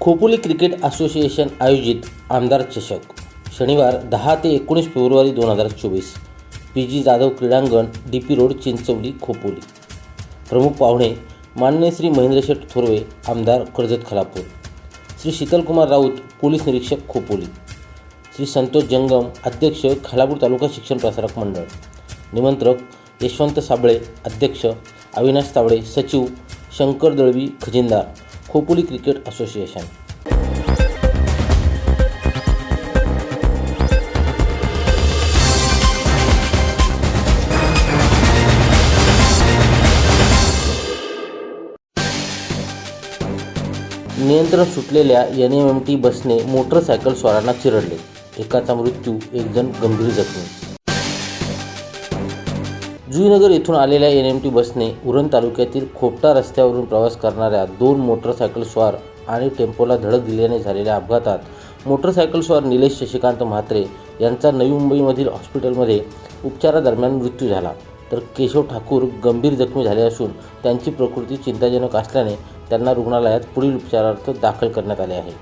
Khopoli cricket association आयोजित आमदार चषक शनिवार दहा ते एकोणीस फेब्रुवारी दोन हजार चोवीस. पी जी जाधव क्रीडांगण D P road Chinchavali Khopoli. प्रमुख पाहुणे माननीय श्री महेंद्रशेठ थोरवे आमदार कर्जत खलापूर. श्री शीतलकुमार राऊत पोलीस निरीक्षक खोपोली. श्री संतोष जंगम अध्यक्ष खालापूर तालुका शिक्षण प्रसारक मंडळ. निमंत्रक यशवंत साबळे अध्यक्ष अविनाश तावडे सचिव Shankar Dalvi खजिनदार. Khopoli cricket association. नियंत्रण सुटलेल्या एन एम एम टी बसने मोटरसायकल स्वारांना चिरडले. एकाचा मृत्यू एक जण गंभीर जखमी. जुईनगर येथून आलेल्या एन एम टी बसने उरण तालुक्यातील खोपटा रस्त्यावरून प्रवास करणाऱ्या दोन मोटरसायकल स्वार आणि टेम्पोला धडक दिल्याने झालेल्या अपघातात मोटरसायकल स्वार निलेश शशिकांत म्हात्रे यांचा नवी मुंबईमधील हॉस्पिटलमध्ये उपचारादरम्यान मृत्यू झाला. तर केशव ठाकूर गंभीर जखमी झाले असून त्यांची प्रकृती चिंताजनक असल्याने त्यांना रुग्णालयात पुढील उपचारार्थ दाखल करण्यात आले आहे.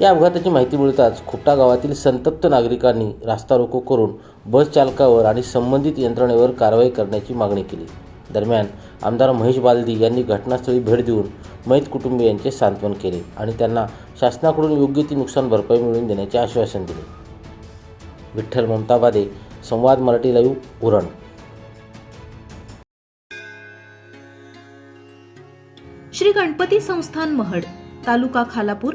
या अपघाताची माहिती मिळताच खुट्टा गावातील संतप्त नागरिकांनी रास्ता रोको करून बस चालकावर आणि संबंधित यंत्रणेवर कारवाई करण्याची मागणी केली. दरम्यान आमदार महेश बालदी यांनी घटनास्थळी भेट देऊन मयत कुटुंबियांचे सांत्वन केले आणि त्यांना शासनाकडून योग्य ती नुकसान भरपाई मिळवून देण्याचे आश्वासन दिले. विठ्ठल ममताबादे संवाद मराठी लाईव्ह उरण. श्री गणपती संस्थान महड तालुका खालापूर